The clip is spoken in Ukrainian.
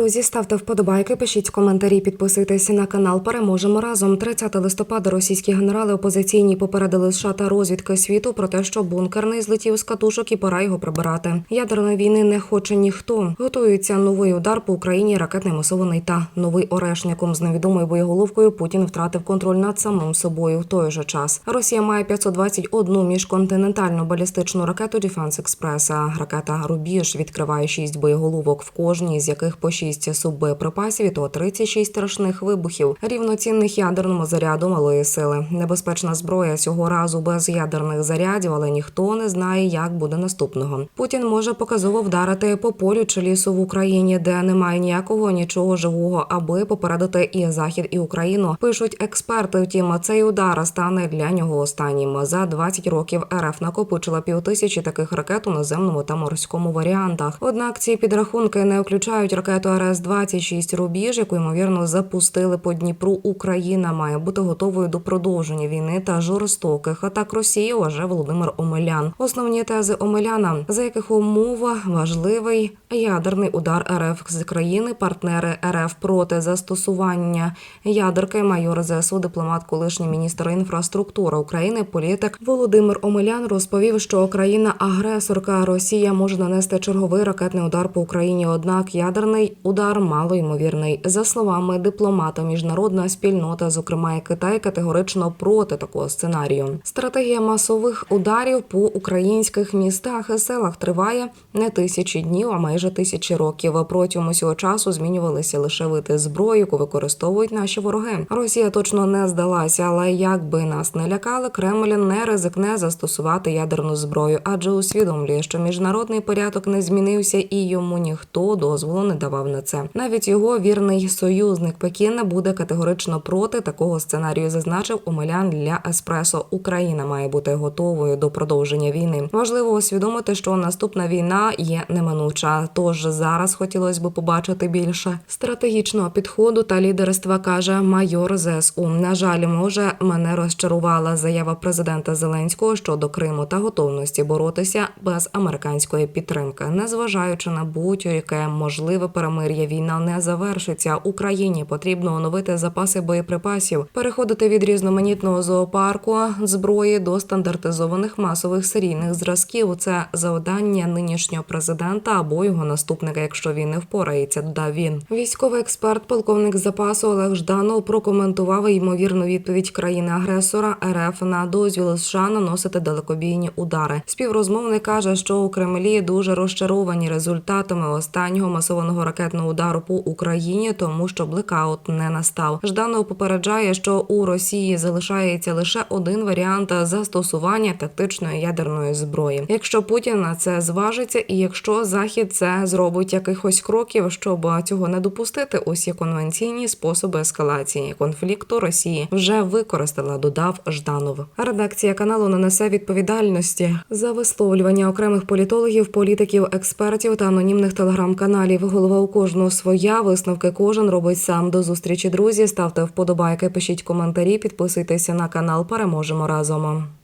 Друзі, ставте вподобайки, пишіть коментарі, підписуйтесь на канал. Переможемо разом. 30 листопада російські генерали опозиційні попередили США та розвідки світу про те, що бункерний злетів з катушок і пора його прибирати. Ядерної війни не хоче ніхто. Готується новий удар по Україні, ракетний масований та новий орешником з невідомою боєголовкою. Путін втратив контроль над самим собою в той же час. Росія має 521 міжконтинентальну балістичну ракету Дефенс Експрес. А Ракета Рубіж відкриває шість боєголовок, в кожній з яких по шість суббоєприпасів і то 36 страшних вибухів, рівноцінних ядерному заряду малої сили. Небезпечна зброя цього разу без ядерних зарядів, але ніхто не знає, як буде наступного. Путін може показово вдарити по полю чи лісу в Україні, де немає ніякого нічого живого, аби попередити і захід, і Україну. Пишуть експерти. Втім, цей удар стане для нього останнім. За 20 років РФ накопичила півтисячі таких ракет у наземному та морському варіантах. Однак ці підрахунки не включають ракету РС-26 «Рубіж», яку ймовірно запустили по Дніпру. Україна має бути готовою до продовження війни та жорстоких атак Росії. Вважає Володимир Омелян. Основні тези Омеляна, за яких умов важливий ядерний удар РФ з країни, партнери РФ проти застосування ядерки. Майор ЗСУ, дипломат, колишній міністр інфраструктури України, політик Володимир Омелян розповів, що країна агресорка Росія може нанести черговий ракетний удар по Україні. Однак ядерний удар мало ймовірний. За словами дипломата, міжнародна спільнота, зокрема і Китай, категорично проти такого сценарію. Стратегія масових ударів по українських містах і селах триває не тисячі днів, а майже тисячі років. Протягом усього часу змінювалися лише види зброї, яку використовують наші вороги. Росія точно не здалася, але як би нас не лякали, Кремль не ризикне застосувати ядерну зброю, адже усвідомлює, що міжнародний порядок не змінився і йому ніхто дозволу не давав на це. Навіть його вірний союзник Пекін буде категорично проти такого сценарію. Зазначив Омелян для Еспресо. Україна має бути готовою до продовження війни. Важливо усвідомити, що наступна війна є неминуча. Тож зараз хотілося б побачити більше стратегічного підходу та лідерства, каже майор ЗСУ. На жаль, може мене розчарувала заява президента Зеленського щодо Криму та готовності боротися без американської підтримки, незважаючи на будь-яке можливе перемир'я, війна не завершиться. Україні потрібно оновити запаси боєприпасів, переходити від різноманітного зоопарку зброї до стандартизованих масових серійних зразків. Це завдання нинішнього президента або його наступника, якщо він не впорається. Додав він. Військовий експерт, полковник запасу Олег Жданов прокоментував ймовірну відповідь країни-агресора РФ на дозвіл США наносити далекобійні удари. Співрозмовник каже, що у Кремлі дуже розчаровані результатами останнього масованого ракетного удару по Україні, тому що блекаут не настав. Жданов попереджає, що у Росії залишається лише один варіант застосування тактичної ядерної зброї. Якщо Путін на це зважиться, і якщо Захід це зробить якихось кроків, щоб цього не допустити, усі конвенційні способи ескалації конфлікту Росії вже використала. Додав Жданов. Редакція каналу не несе відповідальності за висловлювання окремих політологів, політиків, експертів та анонімних телеграм-каналів. Голова у кожного своя висновки кожен робить сам. До зустрічі, друзі. Ставте вподобайки, пишіть коментарі, підписуйтеся на канал. Переможемо разом.